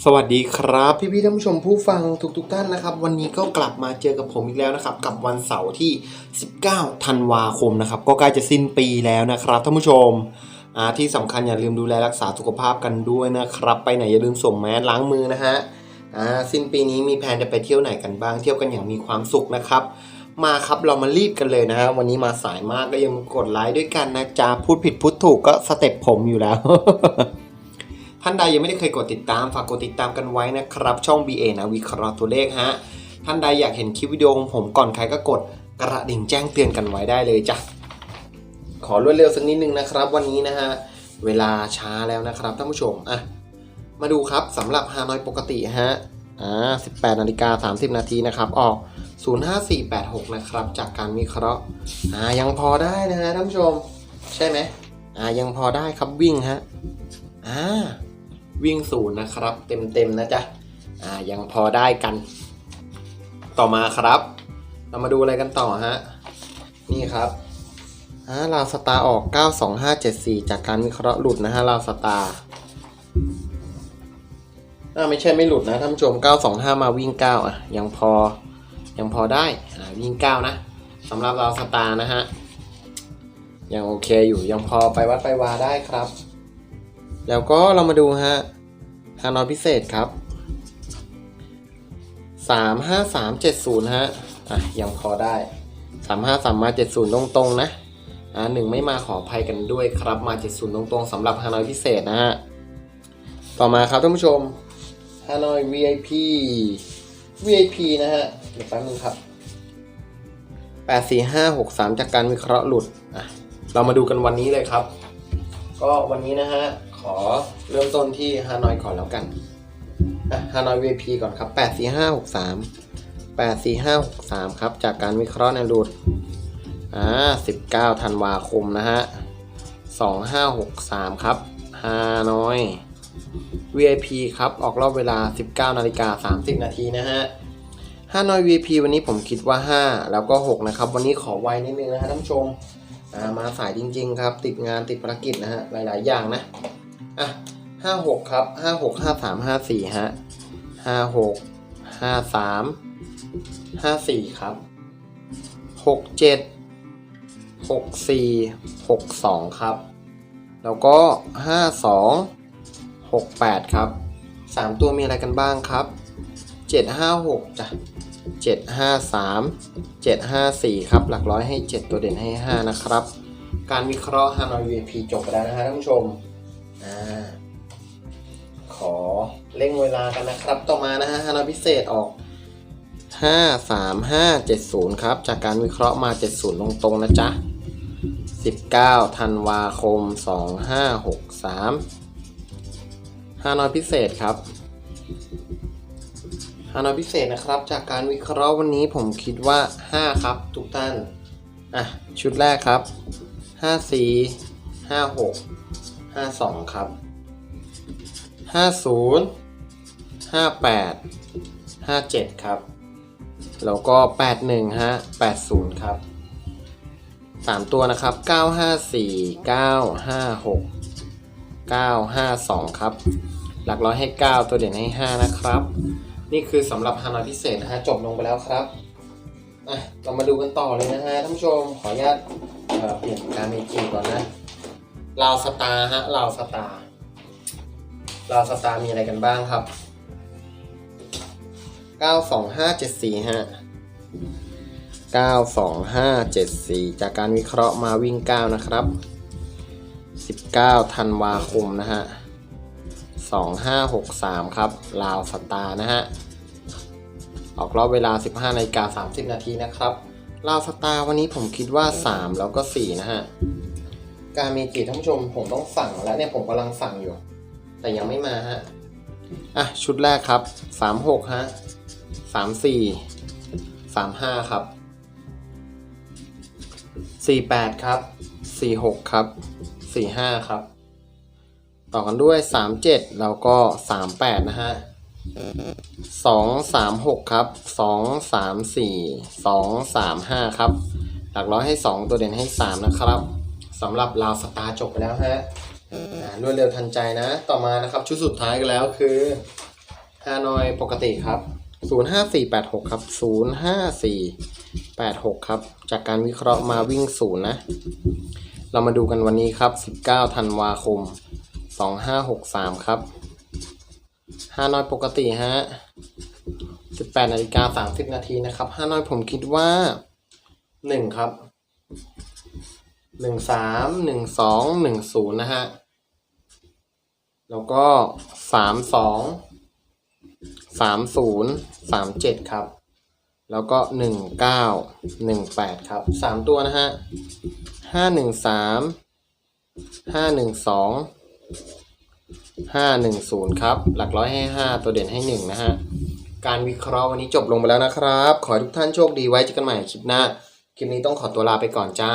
สวัสดีครับพี่พี่ๆท่านผู้ชมผู้ฟังทุกๆทท่านนะครับ วันนี้ก็กลับมาเจอกับผมอีกแล้วนะครับ กับวันเสาร์ที่ 19 ธันวาคมนะครับ ก็ใกล้จะสิ้นปีแล้วนะครับท่านผู้ชมอ่าที่สำคัญอย่าลืมดูแลรักษาสุขภาพกันด้วยนะครับ ไปไหนอย่าลืมสวมแมสล้างมือนะฮะอ่าสิ้นปีนี้มีแผนจะไปเที่ยวไหนกันบ้างเที่ยวกันอย่างมีความสุขนะครับ มาครับเรามารีบกันเลยนะฮะวันนี้มาสายมากก็ยังกดไลค์ด้วยกันนะจ๊ะพูดผิดพูดถูกก็สเต็ปผมอยู่แล้ว ท่านใดยังไม่ได้เคยกดติดตามฝากกดติดตามกันไว้นะครับ ช่อง BA นะวิเคราะห์ตัวเลขฮะท่านใดอยากเห็นคลิปวิดีโอของผมก่อนใครก็กดกระดิ่งแจ้งเตือนกันไว้ได้เลยจ้ะขอรวดเร็วสักนิดนึงนะครับ วันนี้นะฮะเวลาช้าแล้วนะครับท่านผู้ชมอะมาดูครับสำหรับฮานอยปกติฮะอ่า18นาฬิกา30 นาทีนะครับออก05486 นะครับ จากการวิเคราะห์อ่ายังพอได้นะฮะท่านผู้ชม ใช่ไหมอ่ายังพอได้ครับวิ่งฮะอ่า วิ่งศูนย์นะครับ เต็มๆนะจ๊ะอ่ายังพอได้กัน ต่อมาครับ เรามาดูอะไรกันต่อฮะ นี่ครับอ่าลาวสตาร์ออก 92574 จากการวิเคราะห์หลุดนะฮะลาวสตาร์อ่าไม่ใช่ไม่หลุดนะท่านผู้ชม 925 มาวิ่ง 9 อะ ยังพอยังพอได้อ่าวิ่ง 9 นะสำหรับลาวสตาร์นะฮะ ยังโอเคอยู่ยังพอไปวัดไปวาได้ครับ แล้วก็เรามาดูฮะฮานอยพิเศษครับสามห้าสามเจ็ดศูนย์ฮะ อะ ยังพอได้สามห้าสามมาเจ็ดศูนย์ตรงๆ นะ อ่าหนึ่งไม่มาขออภัยกันด้วยครับ มาเจ็ดศูนย์ตรงๆสำหรับฮานอยพิเศษนะฮะ ต่อมาครับท่านผู้ชมฮานอย VIP VIP นะฮะ เดี๋ยวแป๊บนึงครับแปดสี่ห้าหกสามจากการวิเคราะห์หลุด อะ เรามาดูกันวันนี้เลยครับ ก็วันนี้นะฮะ ขอเริ่มต้นที่ฮานอยก่อนแล้วกันฮานอย VP ก่อนครับ 84563 84563 ครับ จากการวิเคราะห์ในรูดอ่า19ธันวาคมนะฮะ 2563 ครับฮานอย VIP ครับ ออกรอบเวลา 19นาฬิกา30 นาทีนะฮะฮานอย VIP วันนี้ผมคิดว่า 5 แล้วก็ 6 นะครับ วันนี้ขอไวนิดนึงนะฮะท่านผู้ชม มาสายจริง ๆ ครับ ติดงานติดภารกิจนะฮะ หลาย ๆ อย่างนะ อะห้าหกครับห้าหกห้าสามห้าสี่ฮะห้าหกห้าสามห้าสี่ครับหกเจ็ดหกสี่หกสองครับ แล้วก็ห้าสองหกแปดครับสามตัวมีอะไรกันบ้างครับเจ็ดห้าหกจ้ะเจ็ดห้าสามเจ็ดห้าสี่ครับ หลักร้อยให้เจ็ดตัวเด่นให้ห้านะครับ การวิเคราะห์ฮานอย VP จบไปแล้วนะฮะท่านผู้ชม อ่าขอเร่งเวลากันนะครับ ต่อมานะฮะฮานอยพิเศษออก 5 3 5 7 0 ครับ จากการวิเคราะห์มา 70 ตรงๆ นะจ๊ะ 19ธันวาคม 2563ฮานอยพิเศษครับฮานอยพิเศษนะครับ จากการวิเคราะห์วันนี้ผมคิดว่า 5 ครับ ทุกท่าน อะ ชุดแรกครับ 54 56 52ครับ50 58 57ครับ แล้วก็81ฮะ80ครับ3ตัวนะครับ954 956 952ครับ หลักร้อยให้9ตัวเด่นให้5นะครับ นี่คือสำหรับฮานอยพิเศษนะฮะจบลงไปแล้วครับอะเรามาดูกันต่อเลยนะฮะท่านผู้ชมขออนุญาตเอ่อเปลี่ยนการเมจิก่อนนะ ลาวสตาร์ฮะลาวสตาร์ลาวสตาร์มีอะไรกันบ้างครับ 92574 ฮะ 92574 จากการวิเคราะห์มาวิ่ง 9 นะครับ 19ธันวาคมนะฮะ 2563 ครับ ลาวสตาร์นะฮะ ออกรอบเวลา 15นาฬิกา30 นาทีนะครับ ลาวสตาร์วันนี้ผมคิดว่า 3 แล้วก็ 4 นะฮะ การมีจีท่านผู้ชมผมต้องสั่งแล้วเนี่ยผมกำลังสั่งอยู่ แต่ยังไม่มาฮะอะชุดแรกครับสามหกฮะสามสี่สามห้าครับสี่แปดครับสี่หกครับสี่ห้าครับ ต่อกันด้วยสามเจ็ดแล้วก็สามแปดนะฮะสองสามหกครับสองสามสี่สองสามห้าครับ หลักร้อยให้สองตัวเด่นให้สามนะครับ สำหรับลาวสตาร์จบไปแล้วฮะรวดเร็วทันใจนะ ต่อมานะครับชุดสุดท้ายกันแล้วคือฮานอยปกติครับศูนย์ห้าสี่แปดหกครับศูนย์ห้าสี่แปดหกครับ จากการวิเคราะห์มาวิ่งศูนย์นะ เรามาดูกันวันนี้ครับสิบเก้าธันวาคมสองห้าหกสามครับฮานอยปกติฮะสิบแปดนาฬิกาสามสิบนาทีนะครับฮานอยผมคิดว่าหนึ่งครับ หนึ่งสามหนึ่งสองหนึ่งศูนย์นะฮะ แล้วก็สามสองสามศูนย์สามเจ็ดครับ แล้วก็หนึ่งเก้าหนึ่งแปดครับสามตัวนะฮะห้าหนึ่งสามห้าหนึ่งสองห้าหนึ่งศูนย์ครับ หลักร้อยให้ห้าตัวเด่นให้หนึ่งนะฮะ การวิเคราะห์วันนี้จบลงไปแล้วนะครับ ขอให้ทุกท่านโชคดีไว้เจอกันใหม่คลิปหน้า คลิปนี้ต้องขอตัวลาไปก่อนจ้า